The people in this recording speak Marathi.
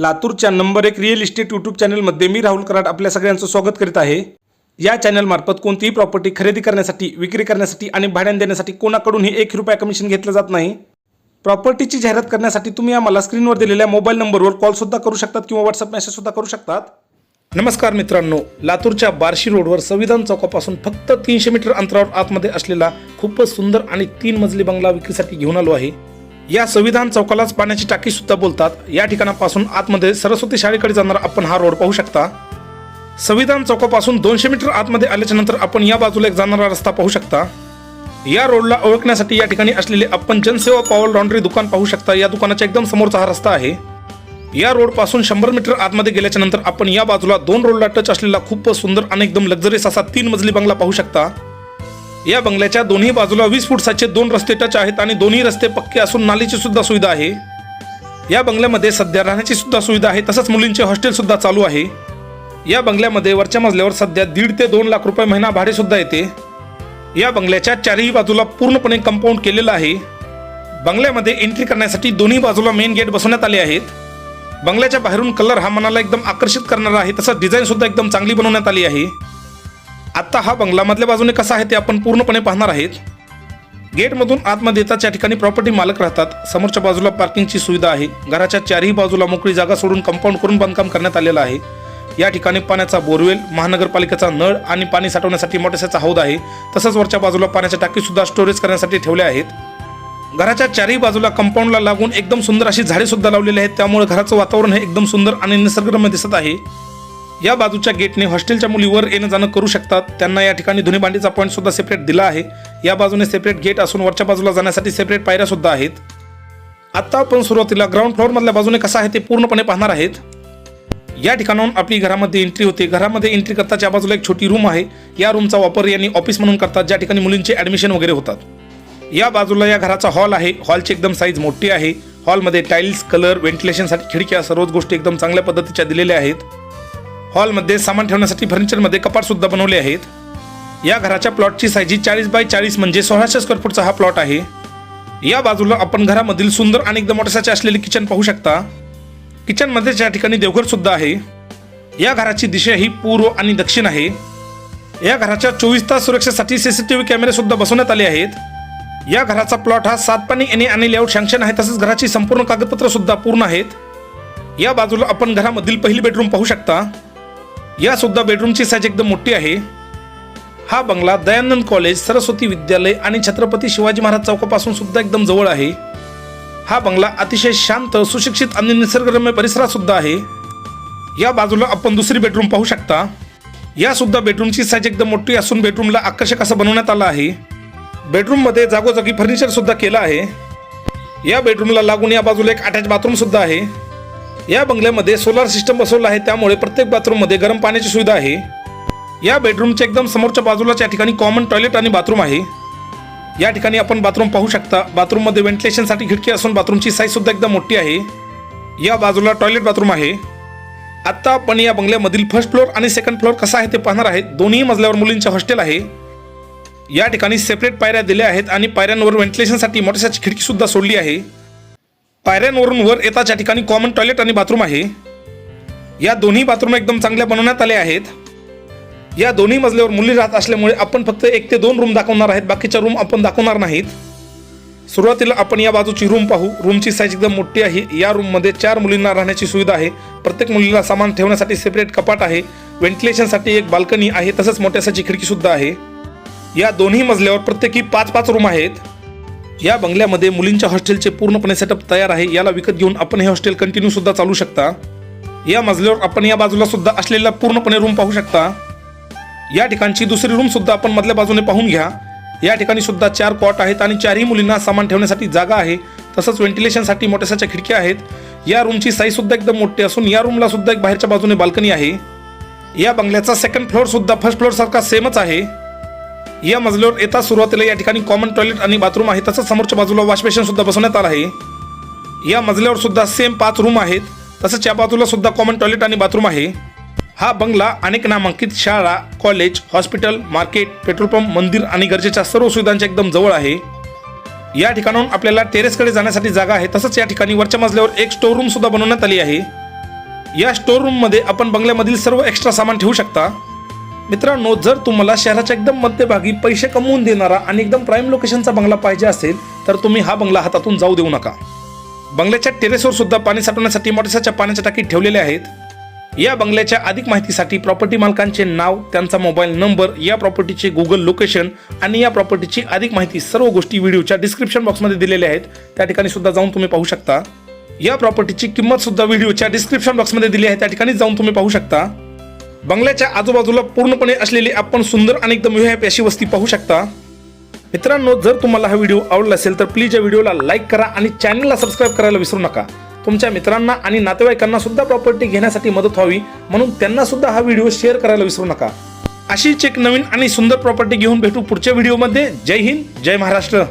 लातूरच्या नंबर एक रिअल इस्टेट यूट्यूब चॅनलमध्ये मी राहुल कराड आपल्या सगळ्यांचं स्वागत करीत आहे. या चॅनलमार्फत कोणतीही प्रॉपर्टी खरेदी करण्यासाठी विक्री करण्यासाठी आणि भाड्याने देण्यासाठी कोणाकडूनही एक रुपया कमिशन घेतलं जात नाही. प्रॉपर्टीची जाहिरात करण्यासाठी तुम्ही आम्हाला स्क्रीनवर दिलेल्या मोबाईल नंबरवर कॉलसुद्धा करू शकतात किंवा व्हॉट्सअप मेसेजसुद्धा करू शकतात. नमस्कार मित्रांनो लातूरच्या बार्शी रोडवर संविधान चौकापासून फक्त तीनशे मीटर अंतरावर आतमध्ये असलेला खूपच सुंदर आणि तीन मजली बंगला विक्रीसाठी घेऊन आलो आहे. या संविधान चौकालाच पाण्याची टाकी सुद्धा बोलतात. या ठिकाणापासून आतमध्ये सरस्वती शाळेकडे जाणारा आपण हा रोड पाहू शकता. संविधान चौकापासून दोनशे मीटर आतमध्ये आल्याच्यानंतर आपण या बाजूला एक जाणारा रस्ता पाहू शकता. या रोडला ओळखण्यासाठी या ठिकाणी असलेले आपण जनसेवा पॉवर लॉन्ड्री दुकान पाहू शकता. या दुकानाच्या एकदम समोरचा हा रस्ता आहे. या रोडपासून शंभर मीटर आतमध्ये गेल्याच्यानंतर आपण या बाजूला दोन रोडला टच असलेला खूप सुंदर आणि एकदम लक्झरियस असा तीन मजली बंगला पाहू शकता. या बंगल्याच्या दोन्ही बाजूला वीस फूटसाचे दोन रस्ते टच आहेत आणि दोन्ही रस्ते पक्के असून नालीची सुद्धा सुविधा आहे. या बंगल्यामध्ये सध्या राहण्याची सुद्धा सुविधा आहे तसंच मुलींचे हॉस्टेल सुद्धा चालू आहे. या बंगल्यामध्ये वरच्या मजल्यावर सध्या दीड ते दोन लाख रुपये महिना भाडे सुद्धा येते. या बंगल्याच्या चारही बाजूला पूर्णपणे कंपाऊंड केलेलं आहे. बंगल्यामध्ये एंट्री करण्यासाठी दोन्ही बाजूला मेन गेट बसवण्यात आले आहेत. बंगल्याच्या बाहेरून कलर हा मनाला एकदम आकर्षित करणारा आहे तसंच डिझाईन सुद्धा एकदम चांगली बनवण्यात आली आहे. आता हा बंगला मधल्या बाजूने कसा आहे ते आपण पूर्णपणे पाहणार आहेत. गेटमधून आतमध्ये येताच या ठिकाणी प्रॉपर्टी मालक राहतात. समोरच्या बाजूला पार्किंगची सुविधा आहे. घराच्या चारही बाजूला मोकळी जागा सोडून कंपाऊंड करून बांधकाम करण्यात आलेलं आहे. या ठिकाणी पाण्याचा बोरवेल महानगरपालिकेचा नळ आणि पाणी साठवण्यासाठी मोठ्याचा हौद आहे. तसंच वरच्या बाजूला पाण्याच्या टाकीसुद्धा स्टोरेज करण्यासाठी ठेवल्या आहेत. घराच्या चारही बाजूला कंपाऊंडला लागून एकदम सुंदर अशी झाडे सुद्धा लावलेली आहेत. त्यामुळे घराचं वातावरण हे एकदम सुंदर आणि निसर्गरम्य दिसत आहे. या बाजूच्या गेटने हॉस्टेलच्या मुलीवर येणं जाणं करू शकतात. त्यांना या ठिकाणी धुनी भांडीचा पॉईंट सुद्धा सेपरेट दिला आहे. या बाजूने सेपरेट गेट असून वरच्या बाजूला जाण्यासाठी सेपरेट पायऱ्या सुद्धा आहेत. आता आपण सुरुवातीला ग्राउंड फ्लोअर मधल्या बाजूने कसं आहे ते पूर्णपणे पाहणार आहेत. या ठिकाणाहून आपली घरामध्ये एंट्री होते. घरामध्ये एंट्री करता ज्या बाजूला एक छोटी रूम आहे. या रूमचा वापर यांनी ऑफिस म्हणून करतात ज्या ठिकाणी मुलींचे ॲडमिशन वगैरे होतात. या बाजूला या घराचा हॉल आहे. हॉलची एकदम साईज मोठी आहे. हॉलमध्ये टाईल्स कलर व्हेंटिलेशनसाठी खिडक्या सर्वच गोष्टी एकदम चांगल्या पद्धतीच्या दिलेल्या आहेत. हॉलमध्ये सामान ठेवण्यासाठी फर्निचरमध्ये कपाट सुद्धा बनवले आहेत. या घराच्या प्लॉटची साईजी चाळीस बाय चाळीस म्हणजे सोळाशे स्क्वेअर फूटचा हा प्लॉट आहे. या बाजूला आपण घरामधील सुंदर आणि एकदम मोठ्याचे असलेले किचन पाहू शकता. किचनमध्ये या ठिकाणी देवघर सुद्धा आहे या घराची दिशा ही पूर्व आणि दक्षिण आहे. या घराच्या चोवीस तास सुरक्षेसाठी सी सी टी कॅमेरे सुद्धा बसवण्यात आले आहेत. या घराचा प्लॉट हा सात पाणी येणे आणि लेआउट सँक्शन आहे तसेच घराची संपूर्ण कागदपत्र सुद्धा पूर्ण आहेत. या बाजूला आपण घरामधील पहिली बेडरूम पाहू शकता. या सुद्धा बेडरूमची साईज एकदम मोठी आहे. हा बंगला दयानंद कॉलेज सरस्वती विद्यालय आणि छत्रपती शिवाजी महाराज चौकापासून सुद्धा एकदम जवळ आहे. हा बंगला अतिशय शांत सुशिक्षित आणि निसर्गरम्य परिसरात सुद्धा आहे. या बाजूला आपण दुसरी बेडरूम पाहू शकता. या सुद्धा बेडरूमची साईज एकदम मोठी असून बेडरूमला आकर्षक असं बनवण्यात आलं आहे. बेडरूममध्ये जागोजागी फर्निचर सुद्धा केलं आहे. या बेडरूमला लागून या बाजूला एक अटॅच बाथरूम सुद्धा आहे. या बंगल्यामध्ये सोलार सिस्टम बसवलं आहे. त्यामुळे प्रत्येक बाथरूममध्ये गरम पाण्याची सुविधा आहे. या बेडरूमच्या एकदम समोरच्या बाजूलाच या ठिकाणी कॉमन टॉयलेट आणि बाथरूम आहे. या ठिकाणी आपण बाथरूम पाहू शकता. बाथरूममध्ये व्हेंटिलेशनसाठी खिडकी असून बाथरूमची साईजसुद्धा एकदम मोठी आहे. या बाजूला टॉयलेट बाथरूम आहे. आत्ता आपण या बंगल्यामधील फर्स्ट फ्लोअर आणि सेकंड फ्लोअर कसा आहे ते पाहणार आहेत. दोन्ही मजल्यावर मुलींचे हॉस्टेल आहे. या ठिकाणी सेपरेट पायऱ्या दिल्या आहेत आणि पायऱ्यांवर व्हेंटिलेशनसाठी मोठ्याची खिडकीसुद्धा सोडली आहे. पायऱ्यांवरून वर येताच्या ठिकाणी कॉमन टॉयलेट आणि बाथरूम आहे. या दोन्ही बाथरूम एकदम चांगल्या बनवण्यात आले आहेत. या दोन्ही मजल्यावर मुली राहत असल्यामुळे आपण फक्त एक ते दोन रूम दाखवणार आहेत. बाकीच्या रूम आपण दाखवणार नाहीत. सुरुवातीला आपण या बाजूची रूम पाहू. रूमची साईज एकदम मोठी आहे. या रूममध्ये चार मुलींना राहण्याची सुविधा आहे. प्रत्येक मुलीला सामान ठेवण्यासाठी सेपरेट कपाट आहे. व्हेंटिलेशनसाठी एक बाल्कनी आहे. तसंच मोठ्यासाठी खिडकीसुद्धा आहे. या दोन्ही मजल्यावर प्रत्येकी पाच पाच रूम आहेत. या बंगल्यामध्ये मुलींच्या हॉस्टेलचे पूर्णपणे सेटअप तयार आहे. याला विकत घेऊन आपण हे हॉस्टेल कंटिन्यू सुद्धा चालू शकता. या मजल्यावर आपण या बाजूला सुद्धा असलेला पूर्णपणे रूम पाहू शकता. या ठिकाणची दुसरी रूम सुद्धा आपण मधल्या बाजूने पाहून घ्या. या ठिकाणी सुद्धा चार कॉट आहेत आणि चारही मुलींना सामान ठेवण्यासाठी जागा आहे. तसंच व्हेंटिलेशनसाठी मोठ्यासाच्या खिडक्या आहेत. या रूमची साईज सुद्धा एकदम मोठी असून या रूमला सुद्धा एक बाहेरच्या बाजूने बाल्कनी आहे. या बंगल्याचा सेकंड फ्लोअर सुद्धा फर्स्ट फ्लोअर सारखा सेमच आहे. या मजल्यावर येता सुरुवातीला या ठिकाणी कॉमन टॉयलेट आणि बाथरूम आहे. तसंच समोरच्या बाजूला वॉश बेसिन सुद्धा बसवण्यात आलं आहे. या मजल्यावर सुद्धा सेम पाच रूम आहेत. तसंच या बाजूला सुद्धा कॉमन टॉयलेट आणि बाथरूम आहे. हा बंगला अनेक नामांकित शाळा college hospital market petrol pump मंदिर आणि गरजेच्या सर्व सुविधांच्या एकदम जवळ आहे. या ठिकाणाहून आपल्याला टेरेसकडे जाण्यासाठी जागा आहे. तसंच या ठिकाणी वरच्या मजल्यावर एक स्टोर रूम सुद्धा बनवण्यात आली आहे. या स्टोर रूममध्ये आपण बंगल्यामधील सर्व एक्स्ट्रा सामान ठेवू शकता. मित्रांनो जर तुम्हाला शहराच्या एकदम मध्यभागी पैसे कमवून देणारा आणि एकदम प्राईम लोकेशनचा बंगला पाहिजे असेल तर तुम्ही हा बंगला हातातून जाऊ देऊ नका. बंगल्याच्या टेरेसवर सुद्धा पाणी साठवण्यासाठी मोटरसाच्या पाण्याच्या टाकीत ठेवलेल्या आहेत. या बंगल्याच्या अधिक माहितीसाठी प्रॉपर्टी मालकांचे नाव त्यांचा मोबाईल नंबर या प्रॉपर्टीचे गुगल लोकेशन आणि या प्रॉपर्टीची अधिक माहिती सर्व गोष्टी व्हिडिओच्या डिस्क्रिप्शन बॉक्समध्ये दिलेल्या आहेत. त्या ठिकाणी सुद्धा जाऊन तुम्ही पाहू शकता. या प्रॉपर्टीची किंमत सुद्धा व्हिडिओच्या डिस्क्रिप्शन बॉक्समध्ये दिली आहे. त्या ठिकाणी जाऊन तुम्ही पाहू शकता. बंगल्याच्या आजूबाजूला पूर्णपणे असलेली आपण सुंदर आणि एकदम विहॅपी अशी वस्ती पाहू शकता. मित्रांनो जर तुम्हाला हा व्हिडिओ आवडला असेल तर प्लीज या व्हिडिओला लाईक करा आणि चॅनलला सबस्क्राईब करायला विसरू नका. तुमच्या मित्रांना आणि नातेवाईकांना सुद्धा प्रॉपर्टी घेण्यासाठी मदत व्हावी म्हणून त्यांना सुद्धा हा व्हिडिओ शेअर करायला विसरू नका. अशीच एक नवीन आणि सुंदर प्रॉपर्टी घेऊन भेटू पुढच्या व्हिडिओमध्ये. जय हिंद जय महाराष्ट्र.